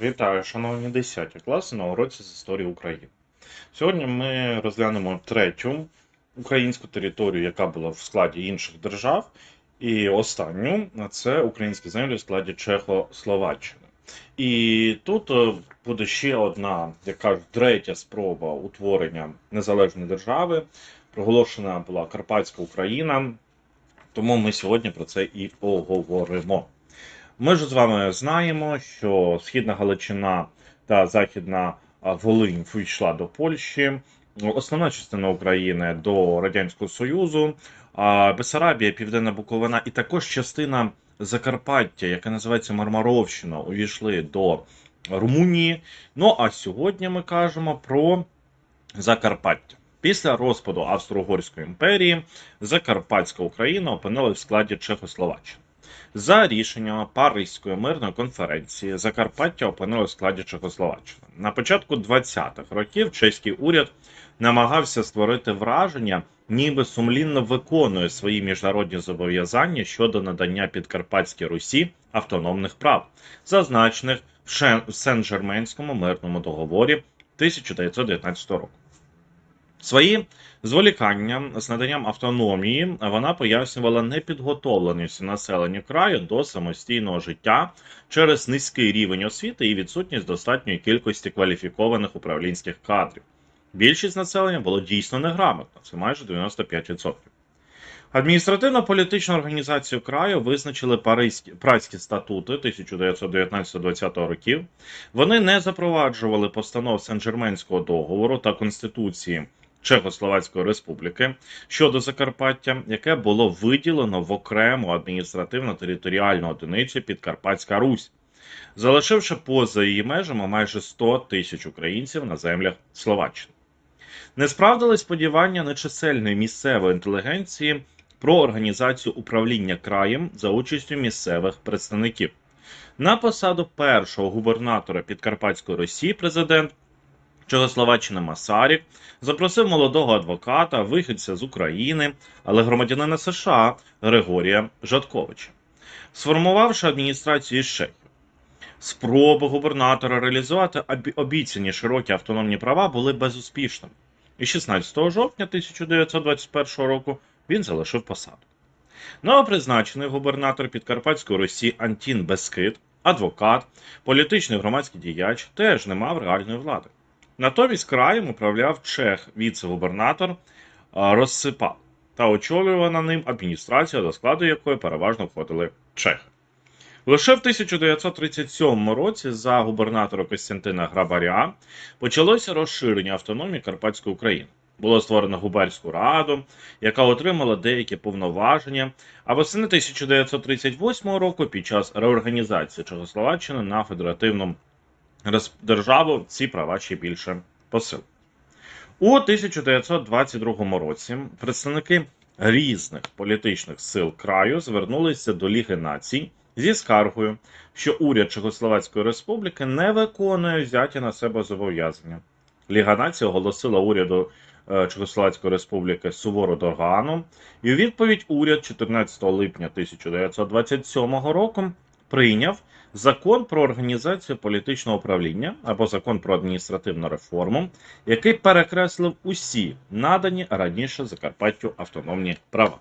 Вітаю, шановні 10 класи на уроці з історії України. Сьогодні ми розглянемо третю українську територію, яка була в складі інших держав, і останню це українські землі в складі Чехословаччини. І тут е, буде ще одна, як кажуть, третя спроба утворення незалежної держави. Проголошена була Карпатська Україна, тому ми сьогодні про це і поговоримо. Ми ж з вами знаємо, що Східна Галичина та Західна Волинь війшла до Польщі, основна частина України до Радянського Союзу, Бесарабія, Південна Буковина і також частина Закарпаття, яка називається Мармаровщина, увійшли до Румунії. Ну а сьогодні ми кажемо про Закарпаття. Після розпаду Австро-Угорської імперії Закарпатська Україна опинилась в складі Чехословаччини. За рішенням Паризької мирної конференції Закарпаття опинилось в складі Чехословаччини. На початку 20-х років чеський уряд намагався створити враження, ніби сумлінно виконує свої міжнародні зобов'язання щодо надання Підкарпатській Русі автономних прав, зазначених в Сен-Жерменському мирному договорі 1919 року. Свої зволікання з наданням автономії вона пояснювала непідготовленість населення краю до самостійного життя через низький рівень освіти і відсутність достатньої кількості кваліфікованих управлінських кадрів. Більшість населення було дійсно неграмотно, це майже 95%. Адміністративно-політичну організацію краю визначили Паризькі працькі статути 1919-20 років. Вони не запроваджували постанов Сен-Жерменського договору та Конституції Чехословацької Республіки щодо Закарпаття, яке було виділено в окрему адміністративно-територіальну одиницю Підкарпатська Русь, залишивши поза її межами майже 100 тисяч українців на землях Словаччини. Не справдили сподівання нечисельної місцевої інтелігенції про організацію управління краєм за участю місцевих представників. На посаду першого губернатора Підкарпатської Росії президент Чехословаччини Масарік запросив молодого адвоката, вихідця з України, але громадянина США Григорія Жатковича, сформувавши адміністрацію із Спроби губернатора реалізувати обіцяні широкі автономні права були безуспішними. І 16 жовтня 1921 року він залишив посаду. Новопризначений губернатор Підкарпатської Росії Антін Бескид, адвокат, політичний громадський діяч, теж не мав реальної влади. Натомість краєм управляв чех віце-губернатор а, Розсипал та очолювала ним адміністрація, до складу якої переважно входили чехи. Лише в 1937 році за губернатора Костянтина Грабаря почалося розширення автономії Карпатської України. Було створено губернську раду, яка отримала деякі повноваження. А восени 1938 року, під час реорганізації Чехословаччини на федеративну роз- державу, ці права ще більше посил. У 1922 році представники різних політичних сил краю звернулися до Ліги націй зі скаргою, що уряд Чехословацької республіки не виконує взяті на себе зобов'язання. Ліга націй оголосила уряду е, Чехословацької республіки сувору догану, і у відповідь уряд 14 липня 1927 року прийняв закон про організацію політичного управління або закон про адміністративну реформу, який перекреслив усі надані раніше Закарпаттю автономні права.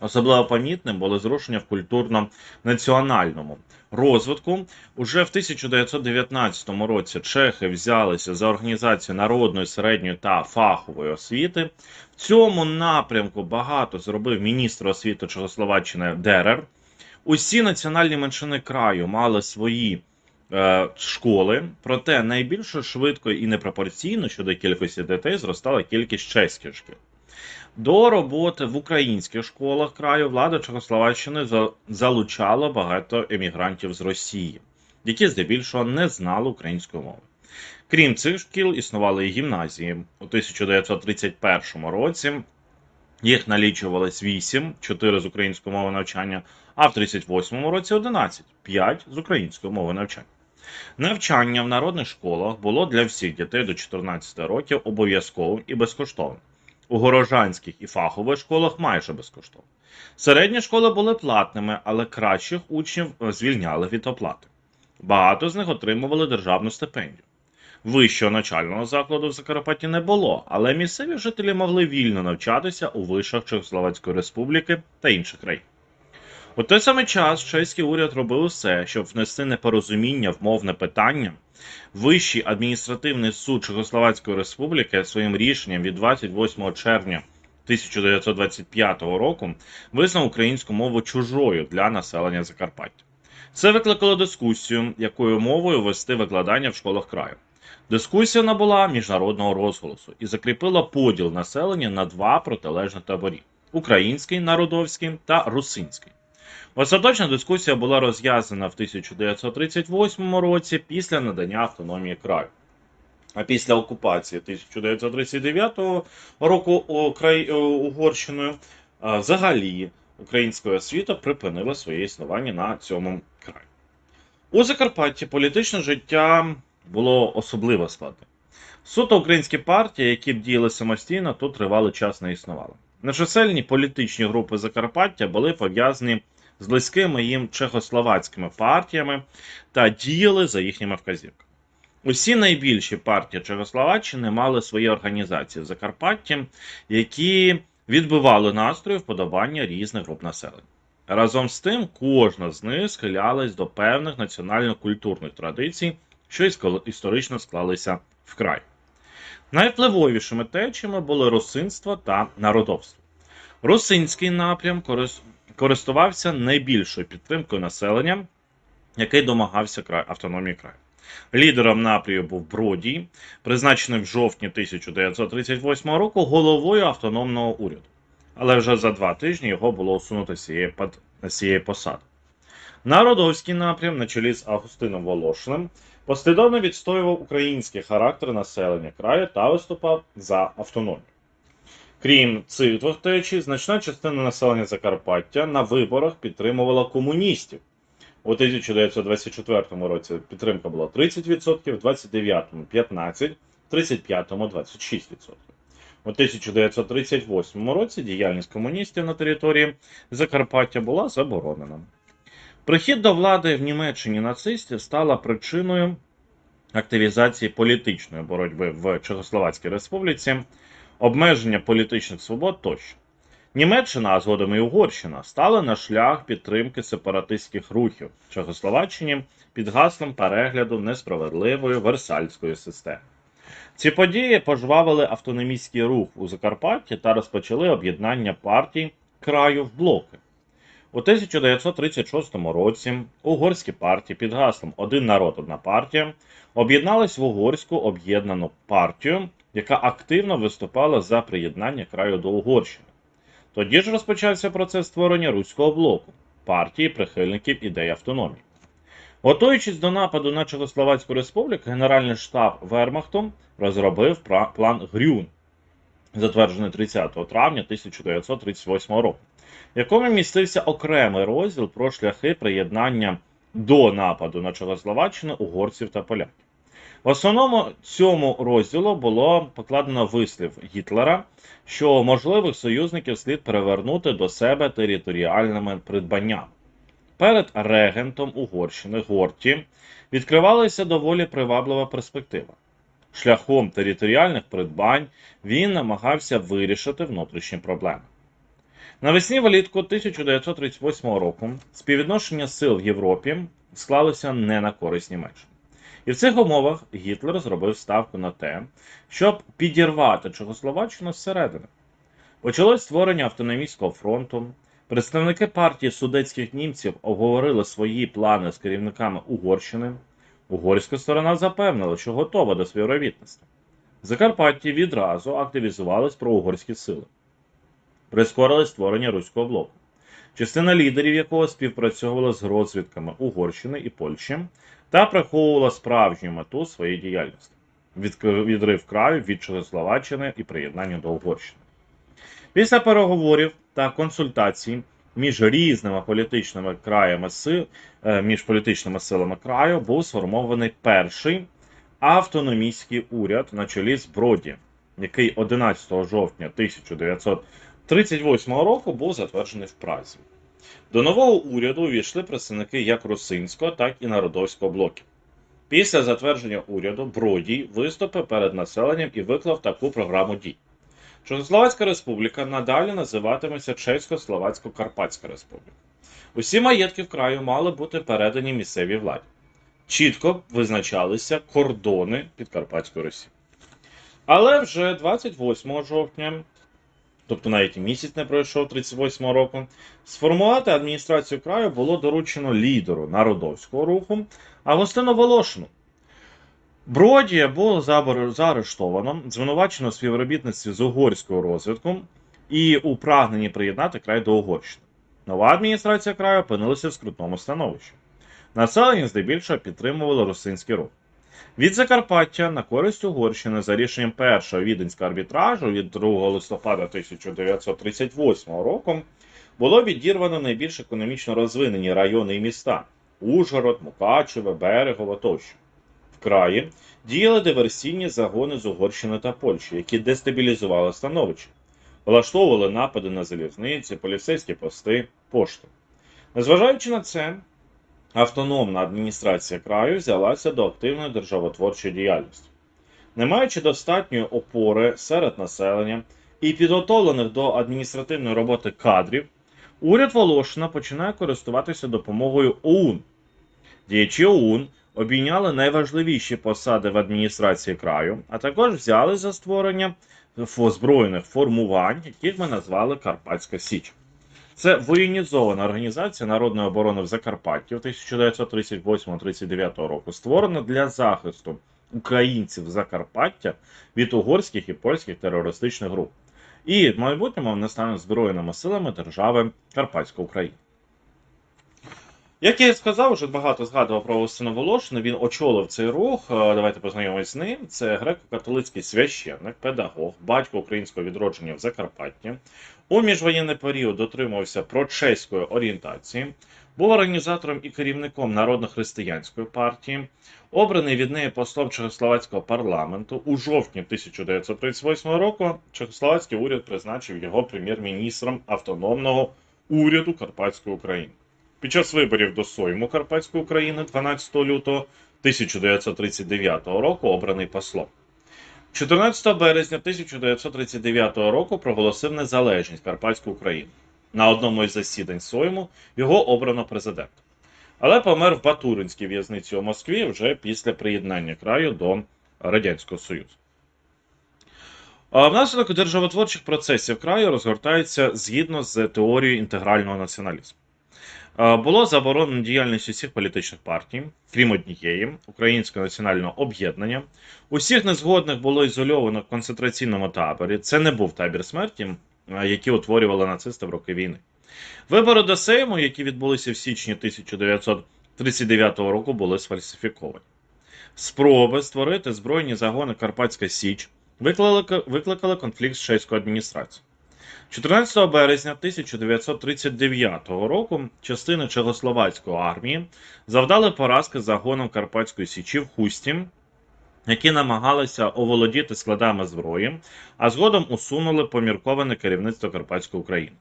Особливо помітним було зрушення в культурно-національному розвитку. Уже в 1919 році чехи взялися за організацію народної, середньої та фахової освіти. В цьому напрямку багато зробив міністр освіти Чехословаччини Дерер. Усі національні меншини краю мали свої е, школи, проте найбільше швидко і непропорційно щодо кількості дітей зростала кількість чеських шкіл. До роботи в українських школах краю влада Чехословаччини за- залучала багато емігрантів з Росії, які здебільшого не знали української мови. Крім цих шкіл, існували і гімназії. У 1931 році їх налічувалось 8, 4 з української мови навчання, а в 38-му році 11, 5 з української мови навчання. Навчання в народних школах було для всіх дітей до 14 років обов'язковим і безкоштовним. У горожанських і фахових школах майже безкоштовно. Середні школи були платними, але кращих учнів звільняли від оплати. Багато з них отримували державну стипендію. Вищого начального закладу в Закарпатті не було, але місцеві жителі могли вільно навчатися у вишах Чехословацької Республіки та інших країн. У той самий час чеський уряд робив усе, щоб внести непорозуміння в мовне питання. Вищий адміністративний суд Чехословацької Республіки своїм рішенням від 28 червня 1925 року визнав українську мову чужою для населення Закарпаття. Це викликало дискусію, якою мовою вести викладання в школах краю. Дискусія набула міжнародного розголосу і закріпила поділ населення на два протилежні таборі: український, народовський та русинський. Остаточна дискусія була розв'язана в 1938 році після надання автономії краю. А після окупації 1939 року Угорщиною взагалі українська освіта припинила своє існування на цьому краї. У Закарпатті політичне життя було особливо складне. Суто українські партії, які б діяли самостійно, тут тривалий час не існували. Нечисельні політичні групи Закарпаття були пов'язані з близькими їм чехословацькими партіями та діяли за їхніми вказівками. Усі найбільші партії Чехословаччини мали свої організації в Закарпатті, які відбивали настрої вподобання різних груп населення. Разом з тим, кожна з них схилялась до певних національно-культурних традицій, що історично склалися в край. Найвпливовішими течіями були русинство та народовство. Русинський напрям користувався найбільшою підтримкою населення, який домагався автономії краю. Лідером напряму був Бродій, призначений в жовтні 1938 року головою автономного уряду. Але вже за два тижні його було усунуто з цієї посади. Народовський напрям на чолі з Августином Волошиним послідовно відстоював український характер населення краю та виступав за автономію. Крім цих двох течій, значна частина населення Закарпаття на виборах підтримувала комуністів. У 1924 році підтримка була 30%, в 29-му 15%, в 35-му 26%. У 1938 році діяльність комуністів на території Закарпаття була заборонена. Прихід до влади в Німеччині нацистів стала причиною активізації політичної боротьби в Чехословацькій Республіці, обмеження політичних свобод тощо. Німеччина, а згодом і Угорщина, стали на шлях підтримки сепаратистських рухів в Чехословаччині під гаслом перегляду несправедливої версальської системи. Ці події пожвавили автономістський рух у Закарпатті та розпочали об'єднання партій краю в блоки. У 1936 році угорські партії під гаслом Один народ, одна партія об'єднались в угорську об'єднану партію, яка активно виступала за приєднання краю до Угорщини. Тоді ж розпочався процес створення руського блоку партії прихильників ідеї автономії. Готуючись до нападу на Чехословацьку республіку, Генеральний штаб Вермахту розробив план Грюн, затверджений 30 травня 1938 року, в якому містився окремий розділ про шляхи приєднання до нападу на Чехословаччину угорців та поляків. В основному цьому розділу було покладено вислів Гітлера, що можливих союзників слід перевернути до себе територіальними придбаннями. Перед регентом Угорщини Горті відкривалася доволі приваблива перспектива. Шляхом територіальних придбань він намагався вирішити внутрішні проблеми. Навесні влітку 1938 року співвідношення сил в Європі склалося не на користь Німеччини. І в цих умовах Гітлер зробив ставку на те, щоб підірвати Чехословаччину зсередини. Почалось створення автономістського фронту. Представники партії судетських німців обговорили свої плани з керівниками Угорщини. Угорська сторона запевнила, що готова до співробітництва. В Закарпатті відразу активізувались проугорські сили. Прискорили створення руського блоку, частина лідерів якого співпрацьовувала з розвідками Угорщини і Польщі та приховувала справжню мету своєї діяльності відрив краю від Чехословаччини і приєднання до Угорщини. Після переговорів та консультацій між різними політичними краями е, між політичними силами краю був сформований перший автономістський уряд на чолі з Броді, який 11 жовтня 1938 року був затверджений в Празі. До нового уряду увійшли представники як русинського, так і народовського блоків. Після затвердження уряду Бродій виступив перед населенням і виклав таку програму дій. Чехословацька республіка надалі називатиметься Чесько-Словацько-Карпатська республіка. Усі маєтки в краю мали бути передані місцевій владі. Чітко визначалися кордони Підкарпатської Росії. Але вже 28 жовтня, тобто навіть і місяць не пройшов 38 року, сформувати адміністрацію краю було доручено лідеру народовського руху Агостину Волошину. Бродія було заарештовано, звинувачено в співробітництві з угорською розвідком і у прагненні приєднати край до Угорщини. Нова адміністрація краю опинилася в скрутному становищі. Населення здебільшого підтримувало русинський рух. Від Закарпаття на користь Угорщини за рішенням першого віденського арбітражу від 2 листопада 1938 року було відірвано найбільш економічно розвинені райони і міста Ужгород, Мукачеве, Берегово тощо. В краї діяли диверсійні загони з Угорщини та Польщі, які дестабілізували становище, влаштовували напади на залізниці, поліцейські пости, пошту. Незважаючи на це, автономна адміністрація краю взялася до активної державотворчої діяльності. Не маючи достатньої опори серед населення і підготовлених до адміністративної роботи кадрів, уряд Волошина починає користуватися допомогою ОУН. Діячі ОУН обійняли найважливіші посади в адміністрації краю, а також взяли за створення збройних формувань, яких ми назвали Карпатська Січ. Це воєнізована організація народної оборони в Закарпатті в 1938-39 року, створена для захисту українців Закарпаття від угорських і польських терористичних груп. І в майбутньому вони стануть збройними силами держави Карпатська Україна. Як я і сказав, вже багато згадував про Остина Волошина. Він очолив цей рух. Е, Давайте познайомимось з ним. Це греко-католицький священник, педагог, батько українського відродження в Закарпатті. У міжвоєнний період дотримувався прочеської орієнтації, був організатором і керівником народно-християнської партії, обраний від неї послом Чехословацького парламенту. У жовтні 1938 року Чехословацький уряд призначив його прем'єр-міністром автономного уряду Карпатської України. Під час виборів до Сойму Карпатської України 12 лютого 1939 року обраний послом. 14 березня 1939 року проголосив незалежність Карпатської України. На одному із засідань Сойму його обрано президентом. Але помер в Батуринській в'язниці у Москві вже після приєднання краю до Радянського Союзу. Внаслідок державотворчих процесів краю розгортається згідно з теорією інтегрального націоналізму. Е, Було заборонено діяльність усіх політичних партій, крім однієї Українського національного об'єднання. Усіх незгодних було ізольовано в концентраційному таборі. Це не був табір смерті, е, який утворювали нацисти в роки війни. Вибори до Сейму, які відбулися в січні 1939 року, були сфальсифіковані. Спроби створити збройні загони Карпатська Січ викликали, конфлікт з чеською адміністрацією. 14 березня 1939 року частини Чехословацької армії завдали поразки загоном Карпатської Січі в Хусті, які намагалися оволодіти складами зброї, а згодом усунули помірковане керівництво Карпатської України.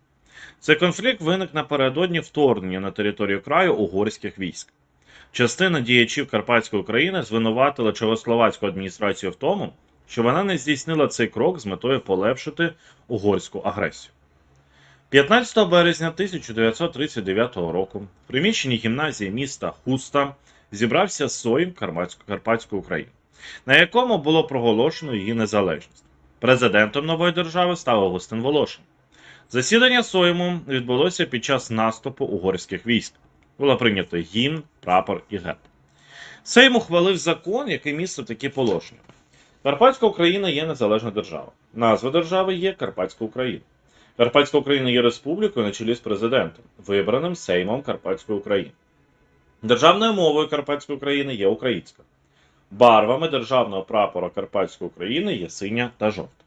Цей конфлікт виник напередодні вторгнення на територію краю угорських військ. Частина діячів Карпатської України звинуватила Чехословацьку адміністрацію в тому, що вона не здійснила цей крок з метою полегшити угорську агресію. 15 березня 1939 року в приміщенні гімназії міста Хуста зібрався Сойм Карпатської України, на якому було проголошено її незалежність. Президентом нової держави став Августин Волошин. Засідання Сойму відбулося під час наступу угорських військ. Було прийнято гімн, прапор і герб. Сейм ухвалив закон, який містив такі положення. Карпатська Україна є незалежна держава. Назва держави є Карпатська Україна. Карпатська Україна є республікою на чолі з президентом, вибраним Сеймом Карпатської України. Державною мовою Карпатської України є українська. Барвами державного прапора Карпатської України є синя та жовта.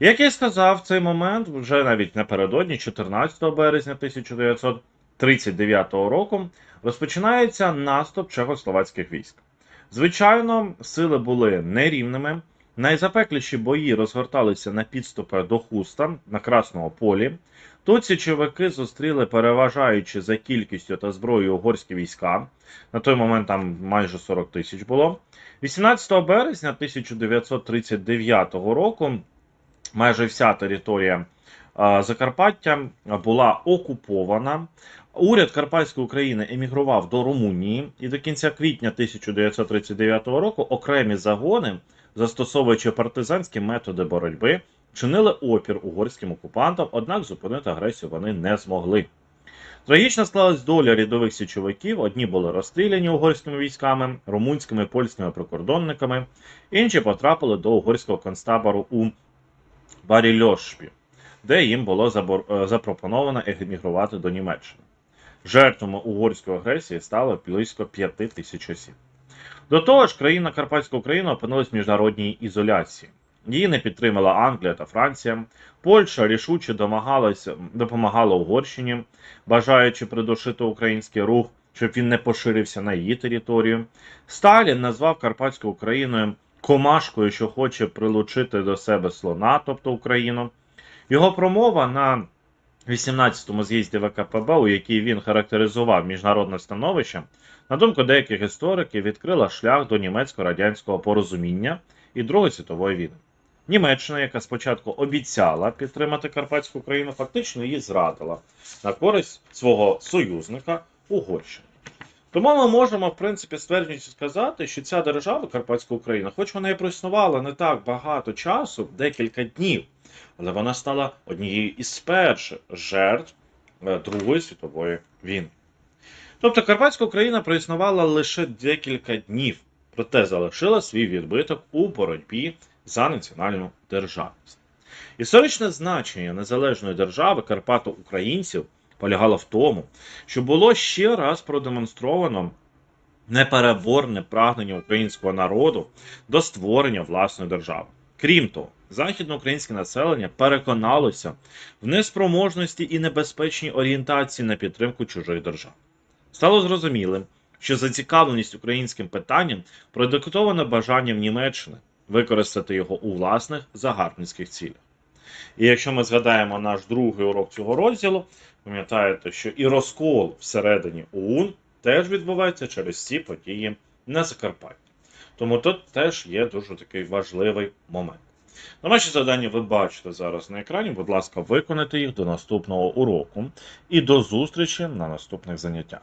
Як я й сказав, в цей момент, вже навіть напередодні, 14 березня 1939 року, розпочинається наступ чехословацьких військ. Звичайно, сили були нерівними. Найзапекліші бої розгорталися на підступах до Хуста на Красному полі. Тут січовики зустріли переважаючи за кількістю та зброєю угорські війська. На той момент там майже 40 тисяч було. 18 березня 1939 року майже вся територія Закарпаття була окупована. Уряд Карпатської України емігрував до Румунії, і до кінця квітня 1939 року окремі загони, застосовуючи партизанські методи боротьби, чинили опір угорським окупантам, однак зупинити агресію вони не змогли. Трагічно склалась доля рядових січовиків. Одні були розстріляні угорськими військами, румунськими польськими прикордонниками, інші потрапили до угорського концтабору у Барільошпі, де їм було забор- е, запропоновано емігрувати до Німеччини. Жертвами угорської агресії стало близько 5 тисяч осіб. До того ж, країна Карпатська Україна опинилась в міжнародній ізоляції. Її не підтримала Англія та Франція. Польща рішуче допомагала Угорщині, бажаючи придушити український рух, щоб він не поширився на її територію. Сталін назвав Карпатську Україною комашкою, що хоче прилучити до себе слона, тобто Україну. Його промова на 18-му з'їзді ВКПБ, у якій він характеризував міжнародне становище, на думку деяких істориків, відкрила шлях до німецько-радянського порозуміння і Другої світової війни. Німеччина, яка спочатку обіцяла підтримати Карпатську Україну, фактично її зрадила на користь свого союзника Угорщини. Тому ми можемо, в принципі, стверджуючи сказати, що ця держава, Карпатська Україна, хоч вона і проіснувала не так багато часу, декілька днів, але вона стала однією із перших жертв е, Другої світової війни. Тобто Карпатська Україна проіснувала лише декілька днів, проте залишила свій відбиток у боротьбі за національну державність. Історичне значення незалежної держави Карпато-українців полягало в тому, що було ще раз продемонстровано непереборне прагнення українського народу до створення власної держави. Крім того, західноукраїнське населення переконалося в неспроможності і небезпечній орієнтації на підтримку чужих держав. Стало зрозумілим, що зацікавленість українським питанням продиктована бажанням Німеччини використати його у власних загарбницьких цілях. І якщо ми згадаємо наш другий урок цього розділу, пам'ятаєте, що і розкол всередині ОУН теж відбувається через ці події на Закарпатті. Тому тут теж є дуже такий важливий момент. Наші завдання ви бачите зараз на екрані. Будь ласка, виконайте їх до наступного уроку і до зустрічі на наступних заняттях.